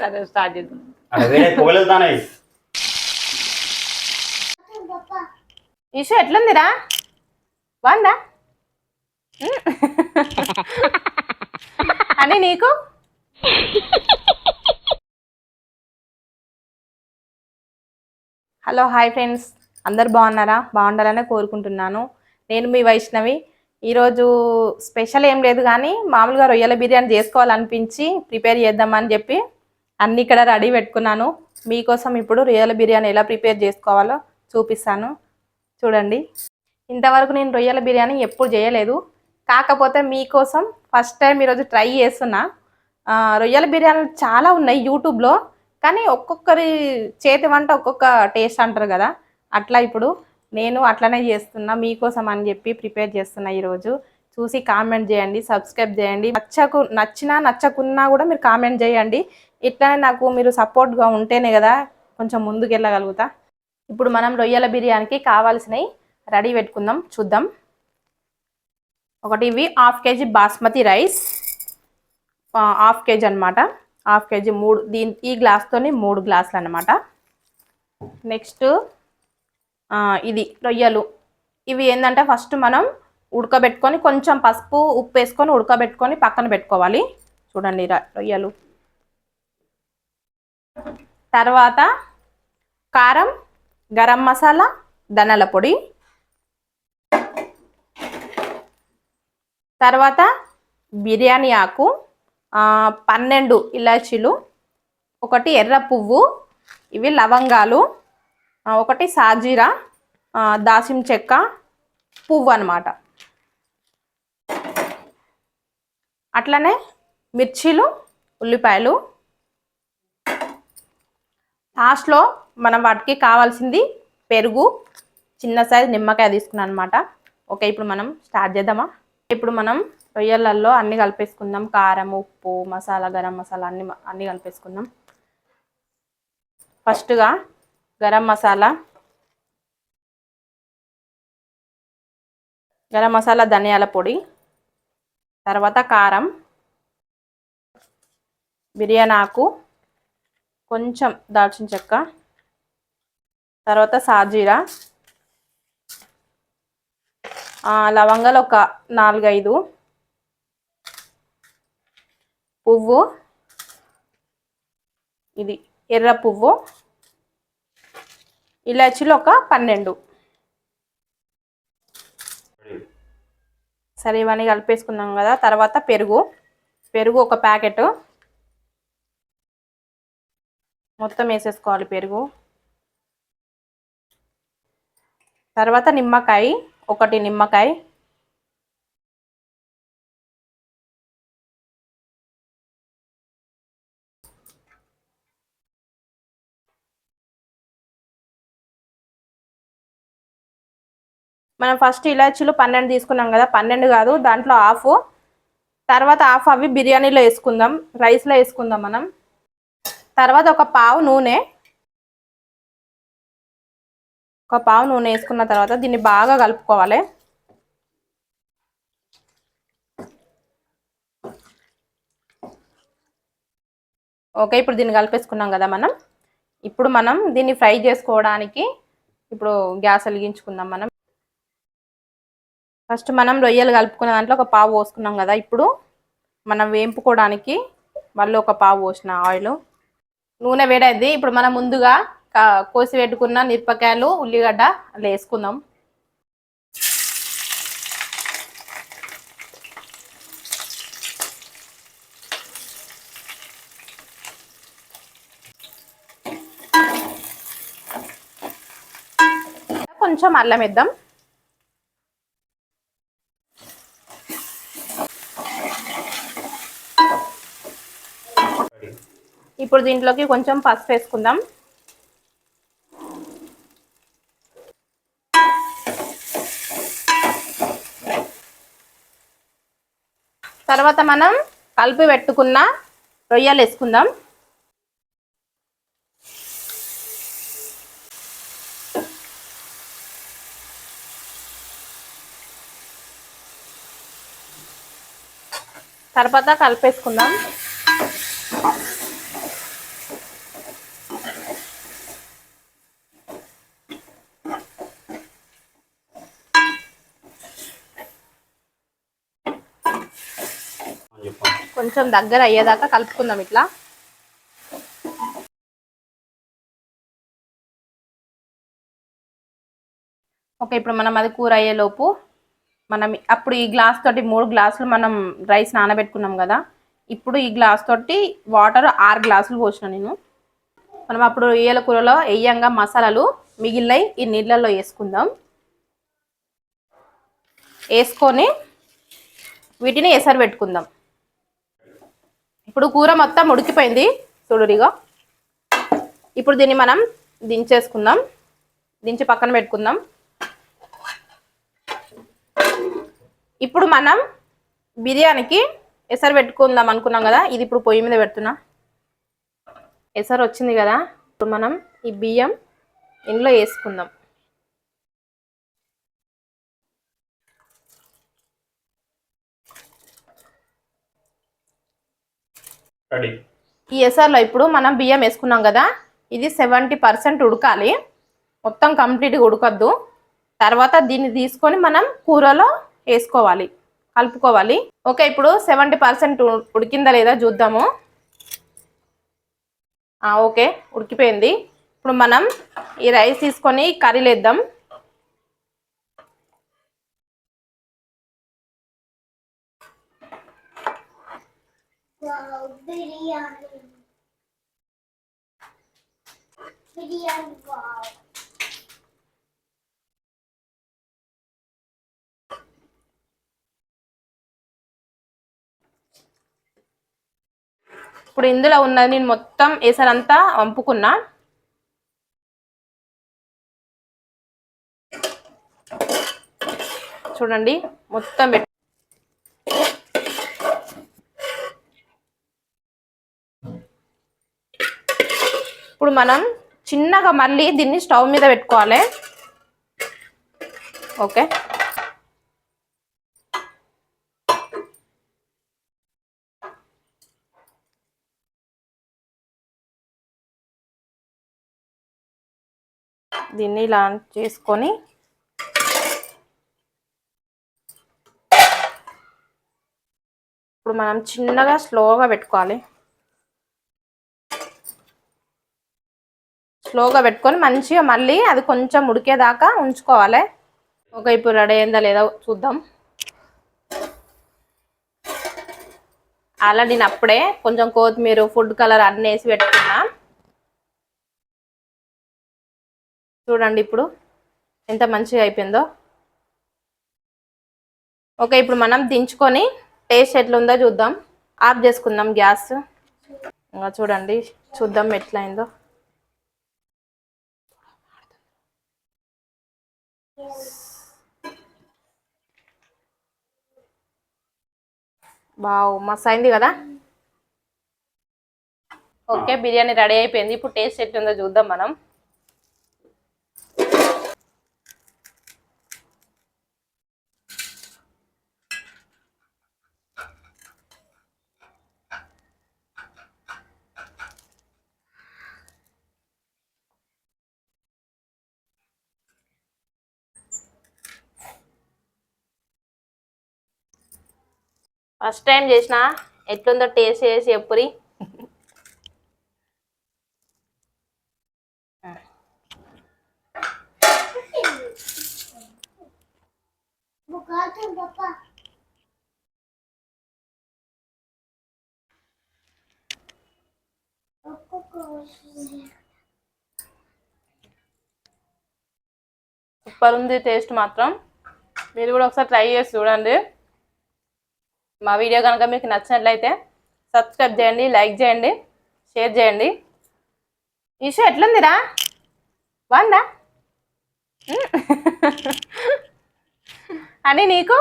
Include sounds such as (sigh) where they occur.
సరే స్టార్ట్ చేద్దాం. ఈషు ఎట్లుందిరా? బాగుందా. అని నీకు? Hello hi friends. అందరు బాగున్నారా? బాగుండాలనే కోరుకుంటున్నాను. నేను మీ వైష్ణవి. ఈరోజు స్పెషల్ ఏం లేదు కానీ మామూలుగా రొయ్యల బిర్యానీ చేసుకోవాలనిపించి ప్రిపేర్ చేద్దామని చెప్పి అన్ని ఇక్కడ రెడీ పెట్టుకున్నాను. మీకోసం ఇప్పుడు రొయ్యల బిర్యానీ ఎలా ప్రిపేర్ చేసుకోవాలో చూపిస్తాను. చూడండి. ఇంతవరకు నేను రొయ్యల బిర్యానీ ఎప్పుడు చేయలేదు. కాకపోతే మీకోసం ఫస్ట్ టైం ఈరోజు ట్రై చేస్తున్నా. రొయ్యల బిర్యానీలు చాలా ఉన్నాయి యూట్యూబ్లో కానీ ఒక్కొక్కరి చేతి వంట ఒక్కొక్క టేస్ట్ అంటారు కదా. అట్లా ఇప్పుడు నేను అట్లనే చేస్తున్నా మీకోసం అని చెప్పి ప్రిపేర్ చేస్తున్నా ఈరోజు. చూసి కామెంట్ చేయండి సబ్స్క్రైబ్ చేయండి. నచ్చకు నచ్చినా నచ్చకున్నా కూడా మీరు కామెంట్ చేయండి. ఇట్లానే నాకు మీరు సపోర్ట్గా ఉంటేనే కదా కొంచెం ముందుకు వెళ్ళగలుగుతా ఇప్పుడు మనం రొయ్యల బిర్యానీకి కావాల్సినవి రెడీ పెట్టుకుందాం చూద్దాం. ఒకటి ఇవి half KG basmati rice half KG అనమాట హాఫ్ కేజీ మూడు దీని ఈ గ్లాస్తోని మూడు గ్లాసులు అనమాట నెక్స్ట్ ఇది రొయ్యలు. ఇవి ఏంటంటే ఫస్ట్ మనం ఉడకబెట్టుకొని కొంచెం పసుపు ఉప్పు వేసుకొని ఉడకబెట్టుకొని పక్కన పెట్టుకోవాలి. చూడండి రొయ్యలు. తర్వాత కారం గరం మసాలా ధనాల పొడి. తర్వాత బిర్యానీ ఆకు పన్నెండు ఇలాచీలు ఒకటి ఎర్ర పువ్వు ఇవి లవంగాలు ఒకటి సాజీరా దాసిం చెక్క పువ్వు అనమాట అట్లనే మిర్చీలు ఉల్లిపాయలు లాస్ట్లో మనం వాటికి కావాల్సింది పెరుగు చిన్న సైజు నిమ్మకాయ తీసుకున్నాను అనమాట ఓకే ఇప్పుడు మనం స్టార్ట్ చేద్దామా? ఇప్పుడు మనం రొయ్యలల్లో అన్ని కలిపేసుకుందాం. కారం ఉప్పు మసాలా గరం మసాలా అన్ని అన్ని కలిపేసుకుందాం. ఫస్ట్గా గరం మసాలా గరం మసాలా ధనియాల పొడి తర్వాత కారం బిర్యానీ ఆకు కొంచెం దాల్చిన చెక్క తర్వాత సాజీరా లవంగాలు ఒక నాలుగైదు పువ్వు ఇది ఎర్ర పువ్వు ఇలాచీలు ఒక పన్నెండు. సరే ఇవన్నీ కలిపేసుకున్నాం కదా తర్వాత పెరుగు పెరుగు ఒక ప్యాకెట్. మొత్తం వేసేసుకోవాలి పెరుగు. తర్వాత నిమ్మకాయ ఒకటి నిమ్మకాయ. మనం ఫస్ట్ ఇలాచీలు పన్నెండు తీసుకున్నాం కదా పన్నెండు కాదు దాంట్లో హాఫ్. తర్వాత హాఫ్ అవి బిర్యానీలో వేసుకుందాం రైస్లో వేసుకుందాం మనం. తర్వాత ఒక పావు నూనె. ఒక పావు నూనె వేసుకున్న తర్వాత దీన్ని బాగా కలుపుకోవాలి. ఓకే ఇప్పుడు దీన్ని కలిపేసుకున్నాం కదా మనం. ఇప్పుడు మనం దీన్ని ఫ్రై చేసుకోవడానికి ఇప్పుడు గ్యాస్ వెలిగించుకుందాం మనం. ఫస్ట్ మనం రొయ్యలు కలుపుకున్న దాంట్లో ఒక పావు పోసుకున్నాం కదా. ఇప్పుడు మనం వేంపుకోవడానికి మళ్ళీ ఒక పావు పోసిన ఆయిల్. నూనె వేడైంది. ఇప్పుడు మనం ముందుగా కోసి పెట్టుకున్న మిరపకాయలు ఉల్లిగడ్డ అలా వేసుకుందాం. కొంచెం అల్లం వేద్దాం. ఇప్పుడు దీంట్లోకి కొంచెం పసుపు వేసుకుందాం. తర్వాత మనం కలిపి పెట్టుకున్న రొయ్యలు వేసుకుందాం. తర్వాత కలిపేసుకుందాం. కొంచెం దగ్గర అయ్యేదాకా కలుపుకుందాం ఇట్లా. ఓకే ఇప్పుడు మనం అది కూర అయ్యేలోపు మనం అప్పుడు ఈ గ్లాస్ తోటి మూడు గ్లాసులు మనం రైస్ నానబెట్టుకున్నాం కదా ఇప్పుడు ఈ గ్లాస్ తోటి వాటర్ ఆరు గ్లాసులు పోసిన నేను. మనం అప్పుడు రొయ్యల కూరలో వేయంగా మసాలాలు మిగిలినవి ఈ నీళ్ళల్లో వేసుకుందాం. వేసుకొని వీటిని ఎసరు పెట్టుకుందాం. ఇప్పుడు కూర మొత్తం ఉడికిపోయింది. చూడుడిగా ఇప్పుడు దీన్ని మనం దించేసుకుందాం. దించి పక్కన పెట్టుకుందాం. ఇప్పుడు మనం బిర్యానీకి ఎసరు పెట్టుకుందాం అనుకున్నాం కదా ఇది ఇప్పుడు పొయ్యి మీద పెడుతున్నా. ఎసరు వచ్చింది కదా ఇప్పుడు మనం ఈ బియ్యం ఇందులో వేసుకుందాం. రెడీ. ఈ ఎసర్లో ఇప్పుడు మనం బియ్యం వేసుకున్నాం కదా ఇది సెవెంటీ పర్సెంట్ ఉడకాలి. మొత్తం కంప్లీట్గా ఉడకద్దు. తర్వాత దీన్ని తీసుకొని మనం కూరలో వేసుకోవాలి కలుపుకోవాలి. ఓకే ఇప్పుడు సెవెంటీ పర్సెంట్ ఉడికిందా లేదా చూద్దాము. ఓకే ఉడికిపోయింది. ఇప్పుడు మనం ఈ రైస్ తీసుకొని కర్రీలు వేద్దాం ఇప్పుడు ఇందులో ఉన్నది నేను మొత్తం ఎసరంతా వంపుకున్నా. చూడండి మొత్తం ఇప్పుడు మనం చిన్నగా మళ్ళీ దీన్ని స్టవ్ మీద పెట్టుకోవాలి. ఓకే. దీన్ని ఇలా చేసుకొని ఇప్పుడు మనం చిన్నగా స్లోగా పెట్టుకోవాలి. స్లోగా పెట్టుకొని మంచిగా మళ్ళీ అది కొంచెం ఉడికేదాకా ఉంచుకోవాలి. ఒక ఇప్పుడు రెడీ అయిందా లేదా చూద్దాం. అలా నేను అప్పుడే కొంచెం కొత్తిమీర ఫుడ్ కలర్ అన్నీ వేసి పెట్టుకున్నా. చూడండి ఇప్పుడు ఎంత మంచిగా అయిపోయిందో. ఓకే ఇప్పుడు మనం దించుకొని టేస్ట్ ఎట్లుందో చూద్దాం. ఆఫ్ చేసుకుందాం గ్యాస్. ఇంకా చూడండి చూద్దాం ఎట్లయిందో. బావ్ మస్తు అయింది కదా? ఓకే బిర్యానీ రెడీ అయిపోయింది. ఇప్పుడు టేస్ట్ ఎట్లుందో చూద్దాం మనం. ఫస్ట్ టైం చేసిన ఎట్లుందో టేస్ట్ చేసి చెప్పురి. సూపర్ ఉంది టేస్ట్ మాత్రం. మీరు కూడా ఒకసారి ట్రై చేసి చూడండి. మా వీడియో కనుక మీకు నచ్చినట్లయితే సబ్స్క్రైబ్ చేయండి లైక్ చేయండి షేర్ చేయండి. ఈషు ఎట్లుందిరా? బాగుందా? అని (laughs) నీకు?